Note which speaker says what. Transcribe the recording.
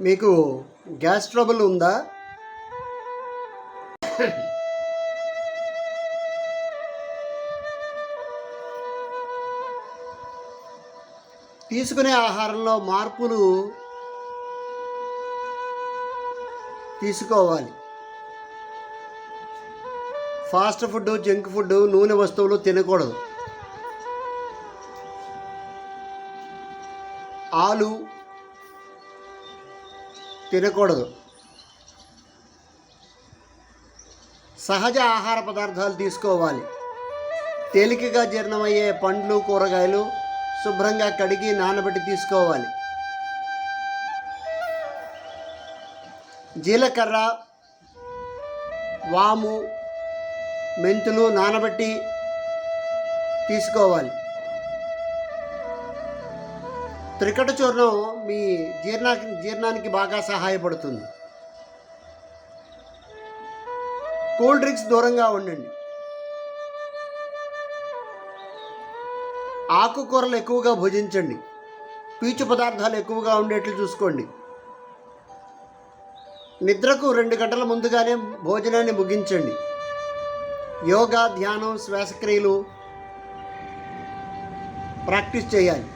Speaker 1: మీకు gas trouble ఉందా? తీసుకునే ఆహారంలో మార్పులు తీసుకోవాలి. ఫాస్ట్ ఫుడ్ జంక్ ఫుడ్ నూనె వస్తువులు తినకూడదు. ఆలు తినకూడదు. సహజ ఆహార పదార్థాలు తీసుకోవాలి. తేలికగా జీర్ణమయ్యే పండ్లు కూరగాయలు శుభ్రంగా కడిగి నానబెట్టి తీసుకోవాలి. జీలకర్ర వాము మెంతులు నానబెట్టి తీసుకోవాలి. త్రికట చూర్ణం మీ జీర్ణా జీర్ణానికి బాగా సహాయపడుతుంది. కూల్ డ్రింక్స్ దూరంగా ఉండండి. ఆకుకూరలు ఎక్కువగా భుజించండి. పీచు పదార్థాలు ఎక్కువగా ఉండేట్లు చూసుకోండి. నిద్రకు రెండు గంటల ముందుగానే భోజనాన్ని ముగించండి. యోగా ధ్యానం శ్వాసక్రియలు ప్రాక్టీస్ చేయాలి.